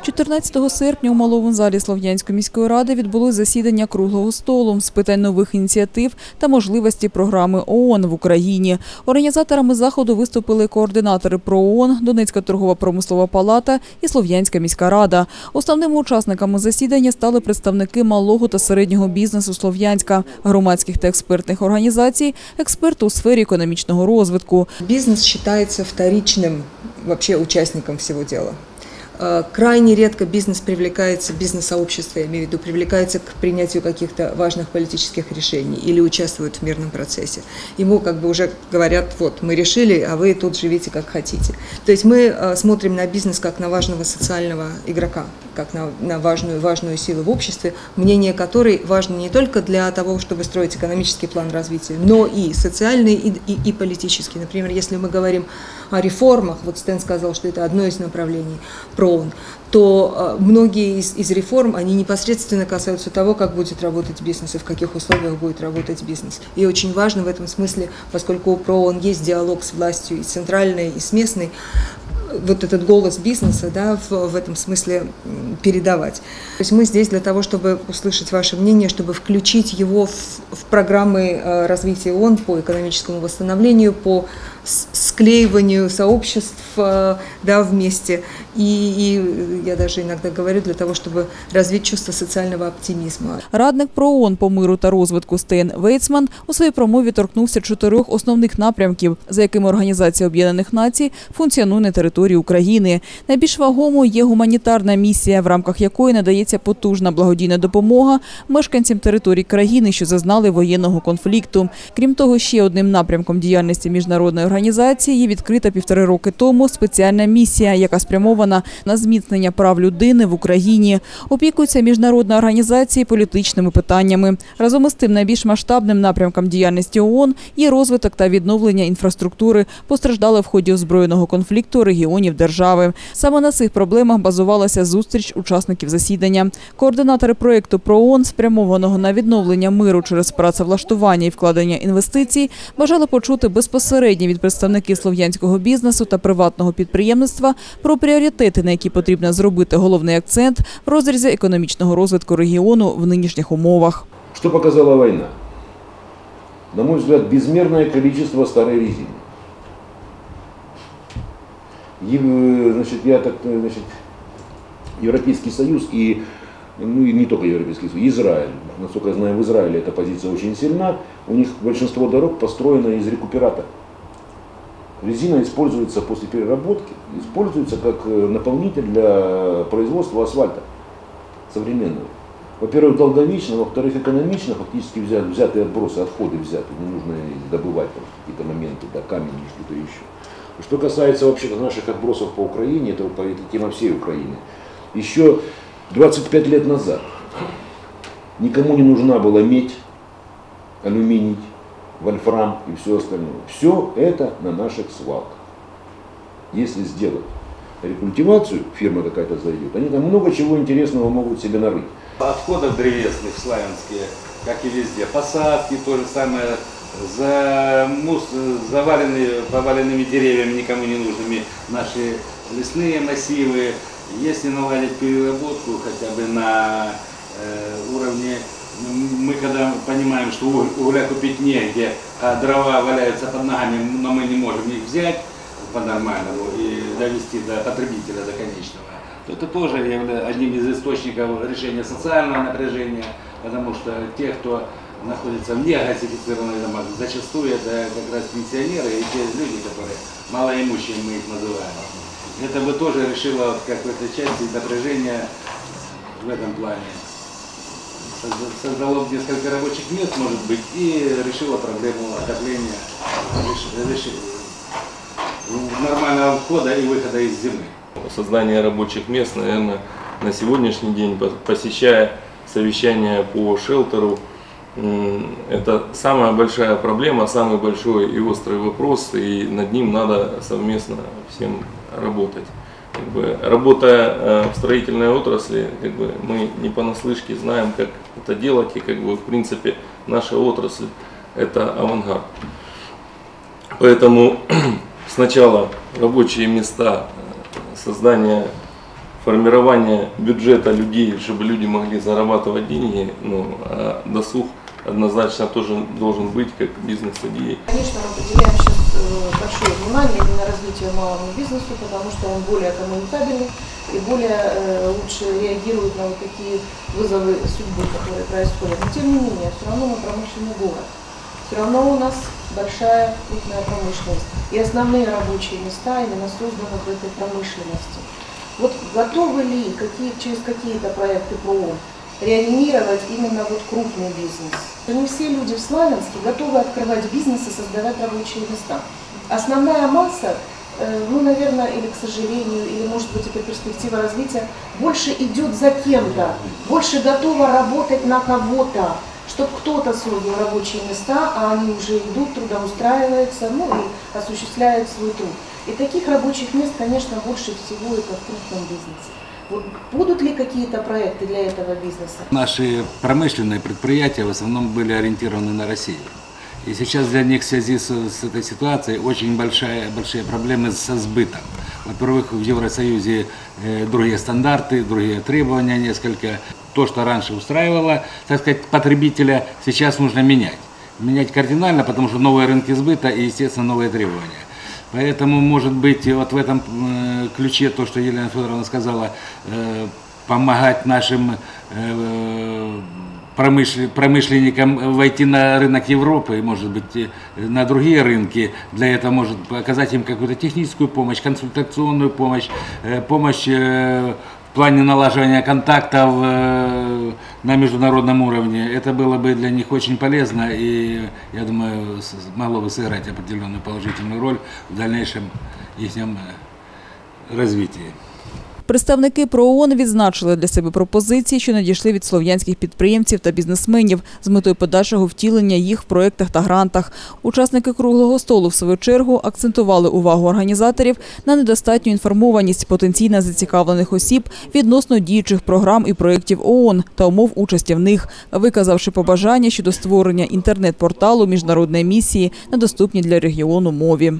14 серпня у малому залі Слов'янської міської ради відбулось засідання круглого столу з питань нових ініціатив та можливості програми ООН в Україні. Організаторами заходу виступили координатори ПРООН, Донецька торгово-промислова палата і Слов'янська міська рада. Основними учасниками засідання стали представники малого та середнього бізнесу Слов'янська, громадських та експертних організацій, експерти у сфері економічного розвитку. Бизнес считается вторичным вообще участником всего дела. Э, Крайне редко бизнес привлекается, бизнес-сообщество, я имею в виду, привлекается к принятию каких-то важных политических решений или участвует в мирном процессе. Ему как бы уже говорят, вот, мы решили, а вы тут живите как хотите. То есть мы э, смотрим на бизнес как на важного социального игрока, как на, на важную, важную силу в обществе, мнение которой важно не только для того, чтобы строить экономический план развития, но и социальный, и, и, и политический. Например, если мы говорим о реформах, вот Стэн сказал, что это одно из направлений ПРООН, то э, многие из, из реформ, они непосредственно касаются того, как будет работать бизнес и в каких условиях будет работать бизнес. И очень важно в этом смысле, поскольку у ПРООН есть диалог с властью и центральной, и с местной, вот этот голос бизнеса да, в, в этом смысле передавать. То есть мы здесь для того, чтобы услышать ваше мнение, чтобы включить его в, в программы э, развития ООН по экономическому восстановлению, по склеиванию сообществ да, вместе. И, и я даже иногда говорю для того, чтобы развить чувство социального оптимизма. Радник ПРООН по миру та розвитку Стейн Вейцман у своїй промові торкнувся чотирьох основних напрямків, за якими Організація Об'єднаних Націй функціонує на території України. Найбільш вагомою є гуманітарна місія, в рамках якої надається потужна благодійна допомога мешканцям територій країни, що зазнали воєнного конфлікту. Крім того, ще одним напрямком діяльності міжнародної організації є відкрита півтори роки тому спеціальна місія, яка спрямована на зміцнення прав людини в Україні. Опікується міжнародна організація політичними питаннями. Разом із тим, найбільш масштабним напрямком діяльності ООН є розвиток та відновлення інфраструктури, постраждали в ході озброєного конфлікту регіонів держави. Саме на цих проблемах базувалася зустріч учасників засідання. Координатори проєкту ПРООН, спрямованого на відновлення миру через працевлаштування і вкладення інвестицій, бажали почути безпосередньо від представників слов'янського бізнесу та приватного підприємництва про пріоритети, на які потрібно зробити головний акцент в розрізі економічного розвитку регіону в нинішніх умовах. Что показала война? На мой взгляд, безмерное количество старой резины. Ев- Значит, я так, э, значит, Европейский Союз и, ну и не только Европейский Союз, Израиль. Насколько я знаю, в Израиле эта позиция очень сильна. У них большинство дорог построено из рекуперата. Резина используется после переработки, используется как э, наполнитель для производства асфальта современного. Во-первых, долговечно, во-вторых, экономично, фактически взят, взятые отбросы, отходы взяты, не нужно добывать какие-то моменты, да, камень или что-то еще. Что касается вообще наших отбросов по Украине, это, это тема всей Украины. Еще 25 лет назад никому не нужна была медь, алюминий, вольфрам и все остальное. Все это на наших свалках. Если сделать рекультивацию, фирма какая-то зайдет, они там много чего интересного могут себе нарыть. Отходов древесных славянские, как и везде. Посадки то же самое, за мус, заваленные, поваленными деревьями, никому не нужными наши лесные массивы. Если наладить переработку хотя бы на э, уровне, мы когда понимаем, что уголь- угля купить негде, а дрова валяются под ногами, но мы не можем их взять по-нормальному и довести до потребителя, до конечного, то это тоже является одним из источников решения социального напряжения, потому что те, кто находится в негасифицированных домах, зачастую это как раз пенсионеры и те люди, которые малоимущие, мы их называем. Это бы тоже решило в какой-то части напряжение в этом плане. Созда- Создало несколько рабочих мест, может быть, и решило проблему отопления, реши- нормального входа и выхода из зимы. создание рабочих мест, наверное, на сегодняшний день, по- посещая совещания по шелтеру, это самая большая проблема, самый большой и острый вопрос, и над ним надо совместно всем работать. Как бы, работая э, в строительной отрасли, как бы, мы не понаслышке знаем, как это делать, и как бы, в принципе наша отрасль это авангард. Поэтому сначала рабочие места, э, создание формирование бюджета людей, чтобы люди могли зарабатывать деньги, ну, а досуг однозначно тоже должен быть как бизнес-идеей. Конечно, мы уделяем сейчас э, большое внимание именно развитию малому бизнесу, потому что он более коммуникабельный и более э, лучше реагирует на вот такие вызовы судьбы, которые происходят. Но тем не менее, все равно мы промышленный город. Все равно у нас большая крупная промышленность. И основные рабочие места именно созданы в этой промышленности. Вот готовы ли какие, через какие-то проекты ПРООН реанимировать именно вот крупный бизнес. Не все люди в Славянске готовы открывать бизнес и создавать рабочие места. Основная масса, э, ну, наверное, или к сожалению, или может быть это перспектива развития, больше идет за кем-то, больше готова работать на кого-то, чтобы кто-то создал рабочие места, а они уже идут, трудоустраиваются, ну и осуществляют свой труд. И таких рабочих мест, конечно, больше всего это в крупном бизнесе. Будут ли какие-то проекты для этого бизнеса? Наши промышленные предприятия в основном были ориентированы на Россию. И сейчас для них в связи с, с этой ситуацией очень большая, большие проблемы со сбытом. Во-первых, в Евросоюзе э, другие стандарты, другие требования несколько. То, что раньше устраивало, так сказать, потребителя, сейчас нужно менять. Менять кардинально, потому что новые рынки сбыта и, естественно, новые требования. Поэтому, может быть, вот в этом э, ключе то, что Елена Федоровна сказала, э, помогать нашим э, промышл- промышленникам войти на рынок Европы, может быть, на другие рынки. Для этого может оказать им какую-то техническую помощь, консультационную помощь, помощь в плане налаживания контактов э, на международном уровне. Это было бы для них очень полезно и, я думаю, могло бы сыграть определенную положительную роль в дальнейшем их развитии. Представники ПРООН відзначили для себе пропозиції, що надійшли від слов'янських підприємців та бізнесменів з метою подальшого втілення їх в проєктах та грантах. Учасники круглого столу, в свою чергу, акцентували увагу організаторів на недостатню інформованість потенційно зацікавлених осіб відносно діючих програм і проєктів ООН та умов участі в них, виказавши побажання щодо створення інтернет-порталу міжнародної місії на доступній для регіону мові.